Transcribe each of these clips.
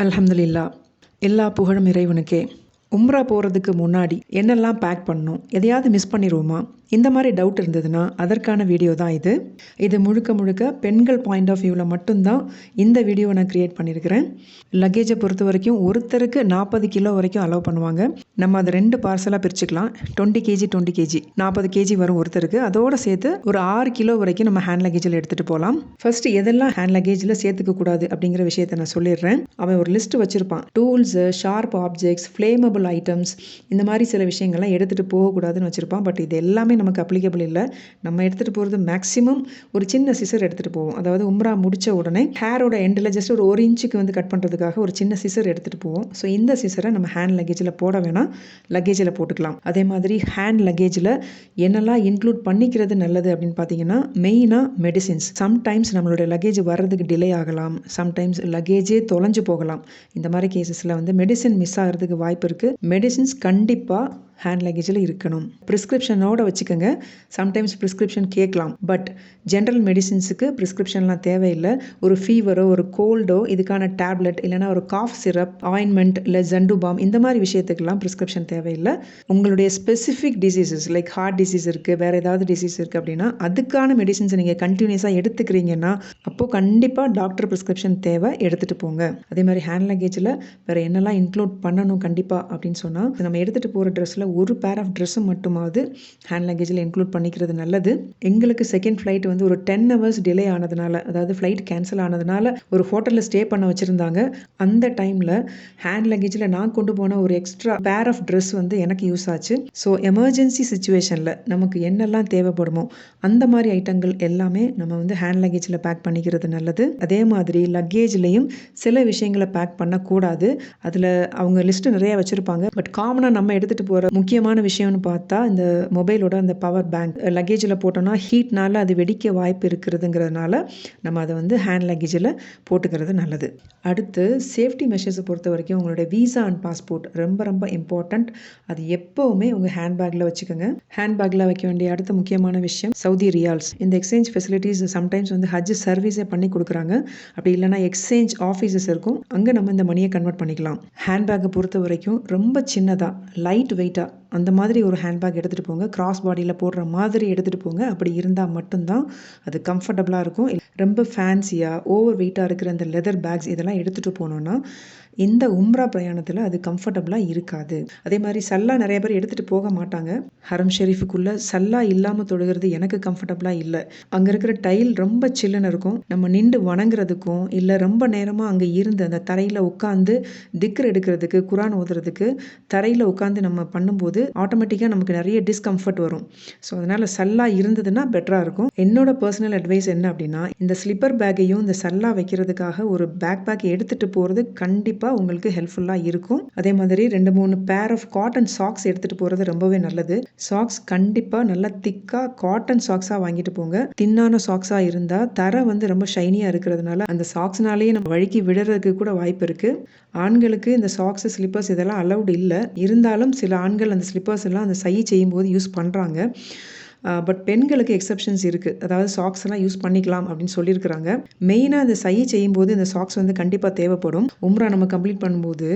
அல்ஹம்துலில்லா எல்லா புகழும் இறைவனுக்கே. உம்ரா போகிறதுக்கு முன்னாடி என்னெல்லாம் பேக் பண்ணணும் எதையாவது மிஸ் பண்ணிடுவோமா இந்த மாதிரி டவுட் இருந்ததுன்னா அதற்கான வீடியோ தான் இது. இது முழுக்க முழுக்க பெண்கள் பாயிண்ட் ஆஃப் வியூவில் மட்டும்தான் இந்த வீடியோவை நான் க்ரியேட் பண்ணியிருக்கிறேன் லக்கேஜை பொறுத்த வரைக்கும் ஒருத்தருக்கு நாற்பது கிலோ வரைக்கும் அலோவ் பண்ணுவாங்க. நம்ம அதை ரெண்டு பார்சலாக பிரிச்சுக்கலாம். டுவெண்ட்டி கேஜி டுவெண்ட்டி கேஜி நாற்பது கேஜி வரும் ஒருத்தருக்கு. அதோடு சேர்த்து ஒரு ஆறு கிலோ வரைக்கும் நம்ம ஹேண்ட் லக்கேஜில் எடுத்துகிட்டு போகலாம். ஃபர்ஸ்ட் எதெல்லாம் ஹேண்ட் லக்கேஜில் சேர்த்துக்க கூடாது அப்படிங்கிற விஷயத்தை நான் சொல்லிடுறேன். அவன் ஒரு லிஸ்ட் வச்சுருப்பான். Tools sharp objects flammable items இந்த மாதிரி சில விஷயங்கள்லாம் எடுத்துகிட்டு போகக்கூடாதுன்னு வச்சுருப்பான். பட் இது எல்லாமே நமக்கு அப்ளிகபிள் இல்லை. நம்ம எடுத்துகிட்டு போகிறது மேக்ஸிமம் ஒரு சின்ன சிசர் எடுத்துகிட்டு போவோம். அதாவது உம்ரா முடித்த உடனே ஹேரோட எண்டில் ஜஸ்ட் ஒரு ஒரு இன்ச்சுக்கு வந்து கட் பண்ணுறதுக்காக ஒரு சின்ன சிசர் எடுத்துகிட்டு போவோம். ஸோ இந்த சிசரை நம்ம ஹேண்ட் லக்கேஜில் போட வேணாம். லக்கேஜில் போட்டுக்கலாம். அதே மாதிரி ஹேண்ட் லக்கேஜில் என்னெல்லாம் இன்க்ளூட் பண்ணிக்கிறது நல்லது அப்படின்னு பார்த்தீங்கன்னா மெயினாக மெடிசின்ஸ் சம்டைம்ஸ் நம்மளுடைய லக்கேஜ் வர்றதுக்கு டிலே ஆகலாம். சம்டைம்ஸ் லக்கேஜே தொலைஞ்சு போகலாம். இந்த மாதிரி கேசஸில் வந்து மெடிசின் மிஸ் ஆகிறதுக்கு வாய்ப்பு இருக்குது மெடிசின்ஸ் கண்டிப்பாக ஹேண்ட் லக்கேஜில் இருக்கணும். ப்ரிஸ்கிரிப்ஷனோட வச்சுக்கோங்க. சம்டைம்ஸ் ப்ரிஸ்கிரிப்ஷன் கேட்கலாம். பட் ஜென்ரல் மெடிசின்ஸுக்கு ப்ரிஸ்கிரிப்ஷன்லாம் தேவையில்லை. ஒரு ஃபீவரோ ஒரு கோல்டோ இதுக்கான டேப்லெட் இல்லைனா ஒரு காஃப் சிரப் ஆயின்மெண்ட் இல்லை ஜண்டுபாம் இந்த மாதிரி விஷயத்துக்கெல்லாம் ப்ரிஸ்கிரிப்ஷன் தேவையில்லை. உங்களுடைய specific diseases like heart disease இருக்குது வேறு ஏதாவது டிசீஸ் இருக்குது அப்படின்னா அதுக்கான மெடிசின்ஸை நீங்கள் கண்டினியூஸாக எடுத்துக்கிறீங்கன்னா அப்போது கண்டிப்பாக டாக்டர் ப்ரிஸ்கிரிப்ஷன் தேவை எடுத்துகிட்டு போங்க. அதே மாதிரி ஹேண்ட் லக்கேஜில் வேறு என்னெல்லாம் இன்க்ளூட் பண்ணணும் கண்டிப்பாக அப்படின்னு சொன்னால் நம்ம எடுத்துகிட்டு போகிற ட்ரெஸ்ஸில் ஒரு பேர் ஆஃப் ட்ரெஸ்ஸு மட்டுமாவது ஹேண்ட் லக்கேஜில் இன்க்ளூட் பண்ணிக்கிறது நல்லது. எங்களுக்கு செகண்ட் ஃப்ளைட் வந்து ஒரு டென் ஹவர்ஸ் டிலே ஆனதுனால அதாவது ஃப்ளைட் கேன்சல் ஆனதுனால ஒரு ஹோட்டலில் ஸ்டே பண்ண வச்சுருந்தாங்க. அந்த டைமில் ஹேண்ட் லக்கேஜில் நான் கொண்டு போன ஒரு எக்ஸ்ட்ரா பேர் ஆஃப் ட்ரெஸ் வந்து எனக்கு யூஸ் ஆச்சு. ஸோ எமர்ஜென்சி சுச்சுவேஷனில் நமக்கு என்னெல்லாம் தேவைப்படுமோ அந்த மாதிரி ஐட்டங்கள் எல்லாமே நம்ம வந்து ஹேண்ட் லக்கேஜில் பேக் பண்ணிக்கிறது நல்லது. அதே மாதிரி லக்கேஜ்லேயும் சில விஷயங்களை பேக் பண்ணக்கூடாது. அதில் அவங்க லிஸ்ட்டு நிறைய வச்சுருப்பாங்க. பட் காமனாக நம்ம எடுத்துகிட்டு போகிற முக்கியமான விஷயம்னு பார்த்தா இந்த மொபைலோட அந்த பவர் பேங்க் லக்கேஜில் போட்டோம்னா ஹீட்னால அது வெடிக்க வாய்ப்பு இருக்கிறதுங்கிறதுனால நம்ம அதை வந்து ஹேண்ட் லக்கேஜில் போட்டுக்கிறது நல்லது. அடுத்து சேஃப்டி மெஷர்ஸை பொறுத்த வரைக்கும் உங்களுடைய வீசா அண்ட் பாஸ்போர்ட் ரொம்ப ரொம்ப இம்பார்ட்டண்ட் அது எப்போவுமே உங்கள் ஹேண்ட்பேக்கில் வச்சுக்கோங்க. ஹேண்ட்பேக்கில் வைக்க வேண்டிய அடுத்த முக்கியமான விஷயம் சவுதி ரியால்ஸ். இந்த எக்ஸ்சேஞ்ச் ஃபெசிலிட்டிஸ் சம்டைம்ஸ் வந்து ஹஜ் சர்வீஸே பண்ணி கொடுக்குறாங்க. அப்படி இல்லைனா எக்ஸ்சேஞ்ச் ஆஃபீஸஸ் இருக்கும். அங்கே நம்ம இந்த மணியை கன்வெர்ட் பண்ணிக்கலாம். ஹேண்ட்பேக்கை பொறுத்த வரைக்கும் ரொம்ப சின்னதாக லைட் வெயிட்டாக அந்த மாதிரி ஒரு ஹேண்ட்பேக் எடுத்துகிட்டு போங்க. கிராஸ் பாடியில் போடுற மாதிரி எடுத்துகிட்டு போங்க. அப்படி இருந்தால் மட்டும்தான் அது கம்ஃபர்டபுளாக இருக்கும். ரொம்ப ஃபேன்சியாக ஓவர் வெயிட்டாக இருக்கிற அந்த லெதர் பேக்ஸ் இதெல்லாம் எடுத்துகிட்டு போனோன்னா இந்த உம்ரா பிரயாணத்தில் அது கம்ஃபர்டபுளாக இருக்காது. அதே மாதிரி சல்லா நிறைய பேர் எடுத்துகிட்டு போக மாட்டாங்க. ஹரம் ஷெரீஃபுக்குள்ளே சல்லா இல்லாமல் தொழுகிறது எனக்கு கம்ஃபர்டபுளாக இல்லை. அங்கே இருக்கிற டைல் ரொம்ப சில்லுன்னு இருக்கும். நம்ம நின்று வணங்குறதுக்கும் இல்லை ரொம்ப நேரமாக அங்கே இருந்து அந்த தரையில் உட்காந்து திக்ர் எடுக்கிறதுக்கு குரான் ஓதுறதுக்கு தரையில் உட்காந்து நம்ம பண்ணும்போது ஆட்டோமேட்டிக்காக நமக்கு நிறைய டிஸ்கம்ஃபர்ட் வரும். ஸோ அதனால் சல்லா இருந்ததுன்னா பெட்டராக இருக்கும். என்னோட பர்சனல் அட்வைஸ் என்ன அப்படின்னா இந்த ஸ்லிப்பர் பேக்கையும் இந்த சல்லா வைக்கிறதுக்காக ஒரு பேக் பேக் எடுத்துகிட்டு போகிறது கண்டிப்பாக கண்டிப்பாக உங்களுக்கு ஹெல்ப்ஃபுல்லாக இருக்கும். அதே மாதிரி ரெண்டு மூணு பேர் ஆஃப் காட்டன் சாக்ஸ் எடுத்துகிட்டு போகிறது ரொம்பவே நல்லது. சாக்ஸ் கண்டிப்பாக நல்லா திக்காக காட்டன் சாக்ஸாக வாங்கிட்டு போங்க. தின்னான சாக்ஸாக இருந்தால் தர வந்து ரொம்ப ஷைனியாக இருக்கிறதுனால அந்த சாக்ஸ்னாலேயே நம்ம வழுக்கி விடுறதுக்கு கூட வாய்ப்பு இருக்குது ஆண்களுக்கு இந்த சாக்ஸ் ஸ்லிப்பர்ஸ் இதெல்லாம் அலௌடு இல்லை. இருந்தாலும் சில ஆண்கள் அந்த ஸ்லிப்பர்ஸ் எல்லாம் அந்த சை செய்யும்போது யூஸ் பண்ணுறாங்க பட் பெண்களுக்கு எக்ஸப்ஷன்ஸ் இருக்குது அதாவது சாக்ஸ் எல்லாம் யூஸ் பண்ணிக்கலாம் அப்படின்னு சொல்லியிருக்கிறாங்க. மெயினாக அந்த சை செய்யும்போது இந்த சாக்ஸ் வந்து கண்டிப்பாக தேவைப்படும். உம்ரா நம்ம கம்ப்ளீட் பண்ணும்போது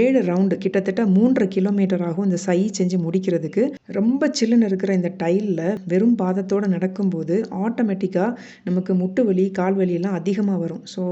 ஏழு ரவுண்டு கிட்டத்தட்ட மூன்றரை கிலோமீட்டர் ஆகும் இந்த சை செஞ்சு முடிக்கிறதுக்கு. ரொம்ப சில்லுன்னு இருக்கிற இந்த டைலில் வெறும் பாதத்தோடு நடக்கும்போது ஆட்டோமேட்டிக்காக நமக்கு முட்டு வலி கால் வலியெல்லாம் அதிகமாக வரும். ஸோ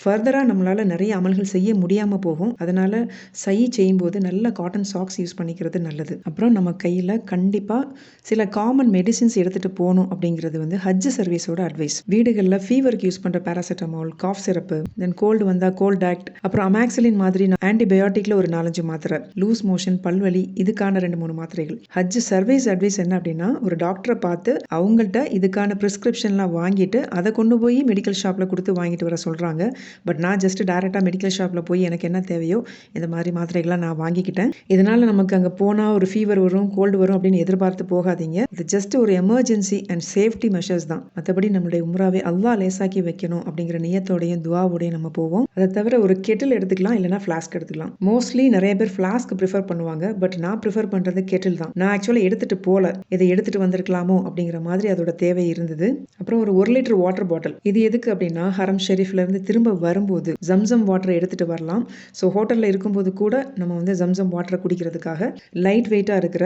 ஃபர்தராக நம்மளால் நிறைய அமல்கள் செய்ய முடியாமல் போகும். அதனால் சை செய்யும்போது நல்ல காட்டன் சாக்ஸ் யூஸ் பண்ணிக்கிறது நல்லது. அப்புறம் நம்ம கையில் கண்டிப்பாக சில காமன் மெடிசின்ஸ் எடுத்துகிட்டு போகணும் அப்படிங்கிறது வந்து ஹஜ் சர்வீஸோட அட்வைஸ் வீடுகளில் ஃபீவருக்கு யூஸ் பண்ணுற paracetamol cough syrup then cold வந்தால் கோல்ட் ஆக்ட் அப்புறம் அமேக்சிலின் மாதிரி ஆன்டிபயோட்டிக்கில் ஒரு நாலஞ்சு மாத்திரை லூஸ் மோஷன் பல்வலி இதுக்கான ரெண்டு மூணு மாத்திரைகள். ஹஜ் சர்வீஸ் அட்வைஸ் என்ன அப்படின்னா ஒரு டாக்டரை பார்த்து அவங்கள்ட்ட இதுக்கான ப்ரிஸ்கிரிப்ஷன்லாம் வாங்கிட்டு அதை கொண்டு போய் மெடிக்கல் ஷாப்பில் கொடுத்து வாங்கிட்டு வர சொல்கிறாங்க பட் நான் ஜஸ்ட் டேரெக்டாக மெடிக்கல் ஷாப்பில் போய் எனக்கு என்ன தேவையோ இந்த மாதிரி மாத்திரைகள்லாம் நான் வாங்கிக்கிட்டேன். இதனால் நமக்கு அங்கே போனால் ஒரு ஃபீவர் வரும் கோல்டு வரும் அப்படின்னு எதிர்பார்த்து போகாதீங்க. இது ஜஸ்ட் ஒரு எமர்ஜென்சி அண்ட் சேஃப்டி மெஷர்ஸ் தான். மற்றபடி நம்மளுடைய உம்ராவை அல்லா லேசாக்கி வைக்கணும் அப்படிங்கிற நியத்தோடையும் துவாவோடையும் நம்ம போவோம். அதை தவிர ஒரு கெட்டில் எடுத்துக்கலாம் இல்லைனா ஃப்ளாஸ்க் எடுத்துக்கலாம். மோஸ்ட்லி நிறைய பேர் ஃப்ளாஸ்க் ப்ரிஃபர் பண்ணுவாங்க பட் நான் ப்ரிஃபர் பண்ணுறது கெட்டில் தான். நான் ஆக்சுவலாக எடுத்துகிட்டு போகல இதை எடுத்துகிட்டு வந்திருக்கலாமோ அப்படிங்கிற மாதிரி அதோட தேவை இருந்தது. அப்புறம் ஒரு ஒரு லிட்டர் வாட்டர் பாட்டில் இது எதுக்கு அப்படின்னா ஹரம் ஷெரீஃப்லேருந்து திரும்ப வரும்போது ஜம்சம் வாட்டரை எடுத்துகிட்டு வரலாம். ஸோ ஹோட்டலில் இருக்கும்போது கூட நம்ம வந்து ஜம்சம் வாட்டரை குடிக்கிறதுக்காக லைட் வெயிட்டாக இருக்கிற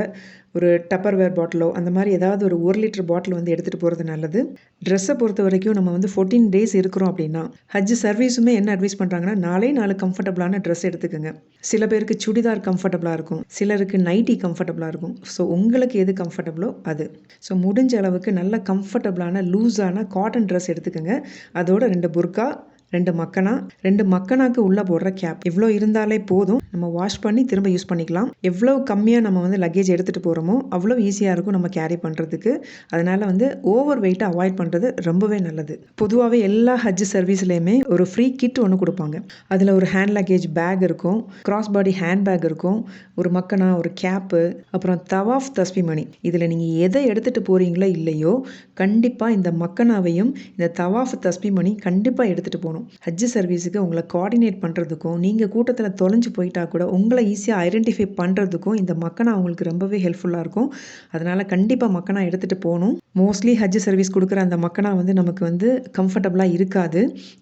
ஒரு டப்பர் வேர் பாட்டிலோ அந்த மாதிரி ஏதாவது ஒரு ஒரு லிட்டர் பாட்டில் வந்து எடுத்துகிட்டு போகிறது நல்லது. ட்ரெஸ்ஸை பொறுத்த வரைக்கும் நம்ம வந்து ஃபோர்டீன் டேஸ் இருக்கிறோம் அப்படின்னா ஹஜ் சர்வீஸுமே என்ன அட்வைஸ் பண்ணுறாங்கன்னா நாலே நாலு கம்ஃபர்டபுளான ட்ரெஸ் எடுத்துக்கோங்க. சில பேருக்கு சுடிதார் கம்ஃபர்டபுளாக இருக்கும். சிலருக்கு நைட்டி கம்ஃபர்டபுளாக இருக்கும். ஸோ உங்களுக்கு எது கம்ஃபர்டபுளோ அது. ஸோ முடிஞ்ச அளவுக்கு நல்ல கம்ஃபர்டபுளான லூஸான காட்டன் ட்ரெஸ் எடுத்துக்கோங்க. அதோட ரெண்டு புர்கா ரெண்டு மக்கனா? ரெண்டு மக்கனாக்கு உள்ளே போடுற கேப் இவ்வளோ இருந்தாலே போதும். நம்ம வாஷ் பண்ணி திரும்ப யூஸ் பண்ணிக்கலாம். எவ்வளோ கம்மியாக நம்ம வந்து லக்கேஜ் எடுத்துகிட்டு போகிறோமோ அவ்வளோ ஈஸியாக இருக்கும் நம்ம கேரி பண்ணுறதுக்கு அதனால் வந்து ஓவர் வெயிட்டை அவாய்ட் பண்ணுறது ரொம்பவே நல்லது. பொதுவாகவே எல்லா ஹஜ் சர்வீஸ்லேயுமே ஒரு ஃப்ரீ கிட் ஒன்று கொடுப்பாங்க. அதில் ஒரு ஹேண்ட் லக்கேஜ் பேக் இருக்கும். கிராஸ் பாடி ஹேண்ட் பேக் இருக்கும். ஒரு மக்கனா ஒரு கேப்பு அப்புறம் தவாஃப் தஸ்பி மணி இதில் நீங்கள் எதை எடுத்துகிட்டு போகிறீங்களோ இல்லையோ கண்டிப்பாக இந்த மக்கனாவையும் இந்த தவாஃப் தஸ்பி மணி கண்டிப்பாக எடுத்துகிட்டு போகணும். ஹஜ்ஜு சர்வீஸுக்கு உங்களை கோஆர்டினேட் பண்ணுறதுக்கும் நீங்கள் கூட்டத்தில் தொலைஞ்சு போயிட்டா கூட உங்களை ஈஸியாக ஐடென்டிஃபை பண்ணுறதுக்கும் இந்த மக்கனா அவங்களுக்கு ரொம்பவே ஹெல்ப்ஃபுல்லாக இருக்கும். அதனால் கண்டிப்பாக மக்கனா எடுத்துகிட்டு போகணும். மோஸ்ட்லி ஹஜ்ஜு சர்வீஸ் கொடுக்குற அந்த மக்கனா வந்து நமக்கு வந்து கம்ஃபர்டபுளாக இருக்காது.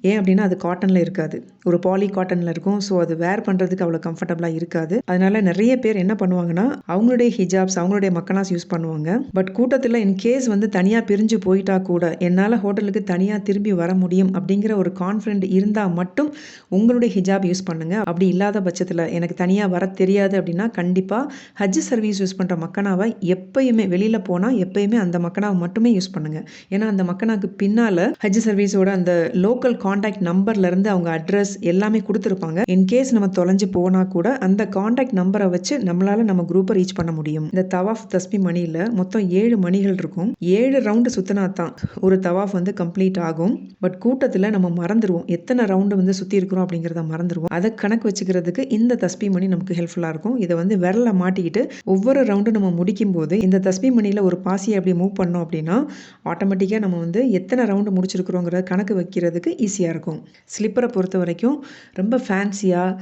ஏன் அப்படின்னா அது காட்டனில் இருக்காது. ஒரு பாலி காட்டனில் இருக்கும். ஸோ அது வேர் பண்ணுறதுக்கு அவ்வளோ கம்ஃபர்டபுளாக இருக்காது. அதனால் நிறைய பேர் என்ன பண்ணுவாங்கன்னா அவங்களுடைய ஹிஜாப்ஸ் அவங்களுடைய மக்கனாஸ் யூஸ் பண்ணுவாங்க. பட் கூட்டத்தில் இன் கேஸ் வந்து தனியாக பிரிஞ்சு போயிட்டா கூட என்னால் ஹோட்டலுக்கு தனியாக திரும்பி வர முடியும் அப்படிங்கிற ஒரு கான்ஃபிடென்ட் இருந்தால் மட்டும் உங்களுடைய ஹிஜாப் யூஸ் பண்ணுங்கள் அப்படி இல்லாத பட்சத்தில் எனக்கு தனியாக வர தெரியாது அப்படின்னா கண்டிப்பாக ஹஜ் சர்வீஸ் யூஸ் பண்ணுற மக்கனாவை எப்பயுமே வெளியில் போனால் எப்பயுமே அந்த மக்கனாவை மட்டுமே யூஸ் பண்ணுங்கள் ஏன்னா அந்த மக்கனாக்கு பின்னால் ஹஜ் சர்வீஸோட அந்த லோக்கல் காண்டாக்ட் நம்பர்லேருந்து அவங்க அட்ரஸ் எல்லாமே கொடுத்துருப்பாங்க. இன்கேஸ் நம்ம தொலைஞ்சு போனால் கூட அந்த காண்டாக்ட் நம்பரை வச்சு நம்மளால் நம்ம குரூப்பை ரீச் பண்ண முடியும். இந்த தவாஃப் தஸ்பி மணியில் மொத்தம் ஏழு மணிகள் இருக்கும். ஏழு ரவுண்டு சுற்றினா தான் ஒரு தவாஃப் வந்து கம்ப்ளீட் ஆகும். பட் கூட்டத்தில் நம்ம மறந்துடுவோம் எத்தனை ரவுண்டு வந்து சுற்றி இருக்கிறோம் அப்படிங்கிறத மறந்துடுவோம் அதை கணக்கு வச்சுக்கிறதுக்கு இந்த தஸ்பி மணி நமக்கு ஹெல்ப்ஃபுல்லாக இருக்கும். இதை வந்து விரலை மாட்டிக்கிட்டு ஒவ்வொரு ரவுண்டும் நம்ம முடிக்கும் போது இந்த தஸ்பி மணியில் ஒரு பாசியை அப்படி மூவ் பண்ணோம் அப்படின்னா ஆட்டோமேட்டிக்காக நம்ம வந்து எத்தனை ரவுண்டு முடிச்சிருக்கிறோங்கிற கணக்கு வைக்கிறதுக்கு ஈஸியாக இருக்கும். ஸ்லிப்பரை பொறுத்த வரைக்கும் ரொம்ப ஃபேன்சியாக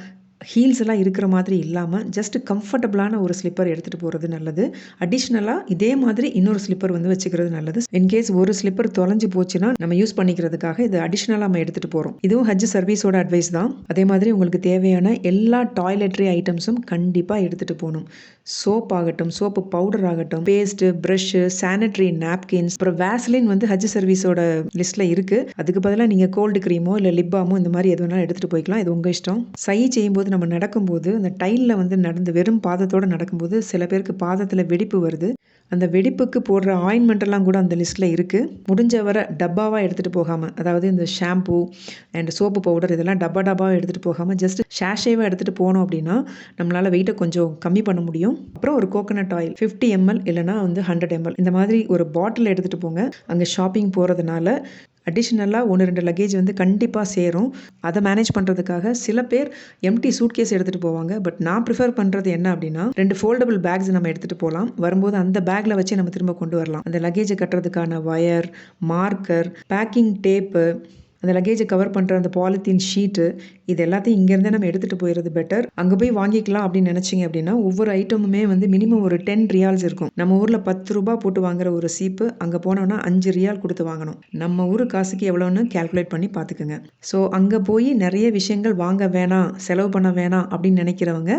ஹீல்ஸ் எல்லாம் இருக்கிற மாதிரி இல்லாமல் ஜஸ்ட் கம்ஃபர்டபுளான ஒரு ஸ்லிப்பர் எடுத்துகிட்டு போகிறது நல்லது. அடிஷ்னலாக இதே மாதிரி இன்னொரு ஸ்லிப்பர் வந்து வச்சுக்கிறது நல்லது. இன்கேஸ் ஒரு ஸ்லிப்பர் தொலைஞ்சு போச்சுன்னா நம்ம யூஸ் பண்ணிக்கிறதுக்காக இது அடிஷ்னலாக நம்ம எடுத்துகிட்டு போகிறோம் இதுவும் ஹஜ் சர்வீஸோட அட்வைஸ் தான். அதே மாதிரி உங்களுக்கு தேவையான எல்லா டாய்லெட்ரி ஐட்டம்ஸும் கண்டிப்பாக எடுத்துகிட்டு போகணும். சோப் ஆகட்டும் சோப்பு பவுடர் ஆகட்டும் பேஸ்ட்டு ப்ரஷ்ஷு சானிட்ரி நாப்கின்ஸ் அப்புறம் வேஸ்லின் வந்து ஹஜ் சர்வீஸோட லிஸ்ட்டில் இருக்குது அதுக்கு பதிலாக நீங்கள் கோல்டு க்ரீமோ இல்லை லிப்பாமோ இந்த மாதிரி எது வேணாலும் எடுத்துகிட்டு போய்க்கலாம். இது உங்கள் இஷ்டம். சை செய்யும்போது நம்ம நடக்கும்போது அந்த டைலில் வந்து நடந்து வெறும் பாதத்தோடு நடக்கும்போது சில பேருக்கு பாதத்தில் வெடிப்பு வருது. அந்த வெடிப்புக்கு போடுற ஆயின்மெண்ட்டெல்லாம் கூட அந்த லிஸ்ட்டில் இருக்குது முடிஞ்ச வர டப்பாவாக எடுத்துகிட்டு போகாமல் அதாவது இந்த ஷாம்பு அண்ட் சோப்பு பவுடர் இதெல்லாம் டப்பா டப்பாவாக எடுத்துகிட்டு போகாமல் ஜஸ்ட் ஷேஷேவாக எடுத்துகிட்டு போனோம் அப்படின்னா நம்மளால் வெயிட்டை கொஞ்சம் கம்மி பண்ண முடியும். அப்புறம் ஒரு கோகோனட் ஆயில் ஃபிஃப்டி எம்எல் இல்லைனா வந்து ஹண்ட்ரட் எம்எல் இந்த மாதிரி ஒரு பாட்டில் எடுத்துகிட்டு போங்க. அங்கே ஷாப்பிங் போகிறதுனால அடிஷ்னலாக ஒன்று ரெண்டு லக்கேஜ் வந்து கண்டிப்பாக சேரும். அதை மேனேஜ் பண்ணுறதுக்காக சில பேர் எம்டி சூட் கேஸ் எடுத்துகிட்டு போவாங்க. பட் நான் ப்ரிஃபர் பண்ணுறது என்ன அப்படின்னா ரெண்டு ஃபோல்டபுள் பேக்ஸ் நம்ம எடுத்துகிட்டு போகலாம். வரும்போது அந்த பேக்கில் வச்சு நம்ம திரும்ப கொண்டு வரலாம். அந்த லக்கேஜை கட்டுறதுக்கான வயர் மார்க்கர் பேக்கிங் டேப்பு அந்த லக்கேஜை கவர் பண்ணுற அந்த பாலித்தீன் ஷீட்டு இது எல்லாத்தையும் இங்கேருந்தே நம்ம எடுத்துகிட்டு போயிடுறது பெட்டர் அங்கே போய் வாங்கிக்கலாம் அப்படின்னு நினச்சிங்க அப்படின்னா ஒவ்வொரு ஐட்டமுமே வந்து மினிமம் ஒரு டென் ரியால்ஸ் இருக்கும். நம்ம ஊரில் பத்து ரூபா போட்டு வாங்குற ஒரு சீப்பு அங்கே போனோம்னா அஞ்சு ரியால் கொடுத்து வாங்கணும். நம்ம ஊர் காசுக்கு எவ்வளோன்னு கேல்குலேட் பண்ணி பார்த்துக்குங்க. ஸோ அங்கே போய் நிறைய விஷயங்கள் வாங்க வேணாம் செலவு பண்ண வேணாம் அப்படின்னு நினைக்கிறவங்க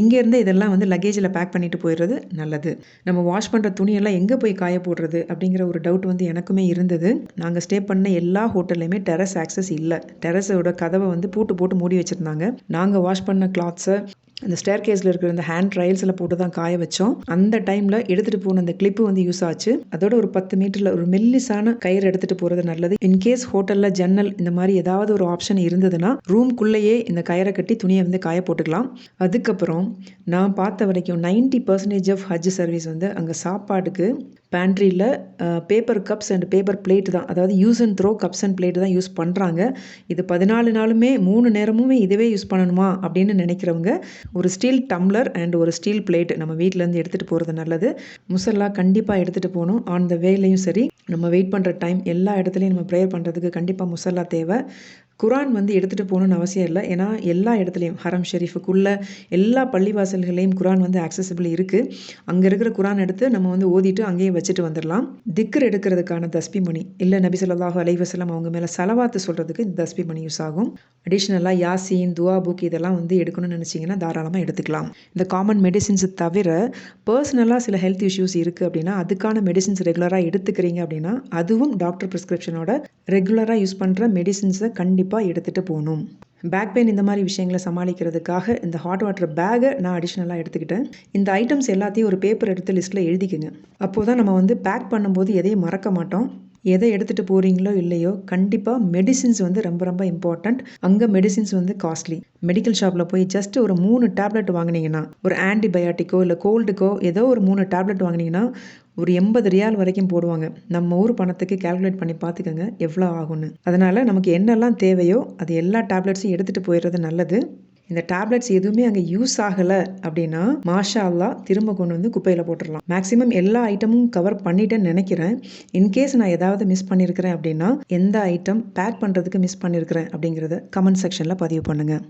இங்கேருந்து இதெல்லாம் வந்து லக்கேஜில் பேக் பண்ணிட்டு போயிடுறது நல்லது. நம்ம வாஷ் பண்ணுற துணியெல்லாம் எங்கே போய் காய போடுறது அப்படிங்கிற ஒரு டவுட் வந்து எனக்குமே இருந்தது. நாங்கள் ஸ்டே பண்ண எல்லா ஹோட்டல்லையுமே டெரஸ் ஆக்சஸ் இல்லை. டெரஸோட கதவை வந்து பூட்டு போட்டு மூடி வச்சுருந்தாங்க. நாங்கள் வாஷ் பண்ண கிளாத்ஸை அந்த ஸ்டேர் கேஸில் இருக்கிற அந்த ஹேண்ட் ட்ரையல்ஸில் போட்டு தான் காய வச்சோம். அந்த டைமில் எடுத்துகிட்டு போன அந்த கிளிப்பு வந்து யூஸ் ஆச்சு. அதோட ஒரு பத்து மீட்டரில் ஒரு மெல்லிசான கயிறு எடுத்துகிட்டு போகிறது நல்லது. இன்கேஸ் ஹோட்டலில் ஜன்னல் இந்த மாதிரி ஏதாவது ஒரு ஆப்ஷன் இருந்ததுன்னா ரூம்குள்ளேயே இந்த கயிறை கட்டி துணியை வந்து காய போட்டுக்கலாம். அதுக்கப்புறம் நான் பார்த்த வரைக்கும் ninety percentage of Hajj service வந்து அங்கே சாப்பாடுக்கு பேண்ட்ரியில் paper cups and paper plate தான். அதாவது use and throw cups and plate தான் யூஸ் பண்ணுறாங்க இது பதினாலு நாளுமே மூணு நேரமுமே இதுவே யூஸ் பண்ணணுமா அப்படின்னு நினைக்கிறவங்க ஒரு ஸ்டீல் டம்ளர் அண்ட் ஒரு ஸ்டீல் பிளேட் நம்ம வீட்டிலேருந்து எடுத்துகிட்டு போகிறது நல்லது. முசல்லா கண்டிப்பாக எடுத்துகிட்டு போகணும். ஆன் த வேலையும் சரி. நம்ம வெயிட் பண்ணுற டைம் எல்லா இடத்துலையும் நம்ம ப்ரேயர் பண்ணுறதுக்கு கண்டிப்பாக முசல்லா தேவை. குரான் வந்து எடுத்துகிட்டு போகணுன்னு அவசியம் இல்லை. ஏன்னா எல்லா இடத்துலையும் ஹரம் ஷெரீஃபுக்குள்ளே எல்லா பள்ளிவாசல்களையும் குரான் வந்து accessible இருக்குது அங்கே இருக்கிற குரான் எடுத்து நம்ம வந்து ஓதிட்டு அங்கேயே வச்சுட்டு வந்துடலாம் திக்கர் எடுக்கிறதுக்கான தஸ்பி மணி இல்லை நபி ஸல்லல்லாஹு அலைஹி அவங்க மேலே செலவாத்து சொல்கிறதுக்கு இந்த தஸ்பி மணி யூஸ் ஆகும். அடிஷ்னலாக யாசின் துவா புக் இதெல்லாம் வந்து எடுக்கணும்னு நினச்சிங்கன்னா தாராளமாக எடுத்துக்கலாம். இந்த காமன் மெடிசின்ஸை தவிர பர்சனலாக சில ஹெல்த் இஷ்யூஸ் இருக்குது அப்படின்னா அதுக்கான மெடிசின்ஸ் ரெகுலராக எடுத்துக்கிறீங்க அப்படின்னா அதுவும் டாக்டர் ப்ரிஸ்கிரிப்ஷனோட ரெகுலராக யூஸ் பண்ணுற மெடிசின்ஸை கண்டிப்பாக கண்டிப்பாக எடுத்துகிட்டு போகணும். பேக் பெயின் இந்த மாதிரி விஷயங்களை சமாளிக்கிறதுக்காக இந்த ஹாட் வாட்டர் பேக்கை நான் அடிஷ்னலாக எடுத்துக்கிட்டேன். இந்த ஐட்டம்ஸ் எல்லாத்தையும் ஒரு பேப்பர் எடுத்து லிஸ்ட்டில் எழுதிக்கங்க. அப்போ தான் நம்ம வந்து பேக் பண்ணும்போது எதையும் மறக்க மாட்டோம். எதை எடுத்துகிட்டு போகிறீங்களோ இல்லையோ கண்டிப்பாக மெடிசின்ஸ் வந்து ரொம்ப ரொம்ப இம்பார்ட்டண்ட் அங்கே மெடிசின்ஸ் வந்து காஸ்ட்லி மெடிக்கல் ஷாப்பில் போய் ஜஸ்ட் ஒரு மூணு டேப்லெட் வாங்கினீங்கன்னா ஒரு ஆன்டிபயாட்டிக்கோ இல்லை கோல்டுக்கோ ஏதோ ஒரு மூணு டேப்லெட் வாங்கினீங்கன்னா ஒரு எண்பது ரியால் வரைக்கும் போடுவாங்க. நம்ம ஊர் பணத்துக்கு கால்குலேட் பண்ணி பார்த்துக்கோங்க எவ்வளோ ஆகும்னு. அதனால் நமக்கு என்னெல்லாம் தேவையோ அது எல்லா டேப்லெட்ஸையும் எடுத்துகிட்டு போயிடுறது நல்லது. இந்த டேப்லெட்ஸ் எதுவுமே அங்கே யூஸ் ஆகலை அப்படின்னா மாஷா அல்லா திரும்ப கொண்டு வந்து குப்பையில் போட்டுடலாம். மேக்ஸிமம் எல்லா ஐட்டமும் கவர் பண்ணிட்டேன்னு நினைக்கிறேன். இன்கேஸ் நான் ஏதாவது மிஸ் பண்ணியிருக்கிறேன் அப்படின்னா எந்த ஐட்டம் பேக் பண்ணுறதுக்கு மிஸ் பண்ணியிருக்கிறேன் அப்படிங்கிறத கமெண்ட் செக்ஷனில் பதிவு பண்ணுங்கள்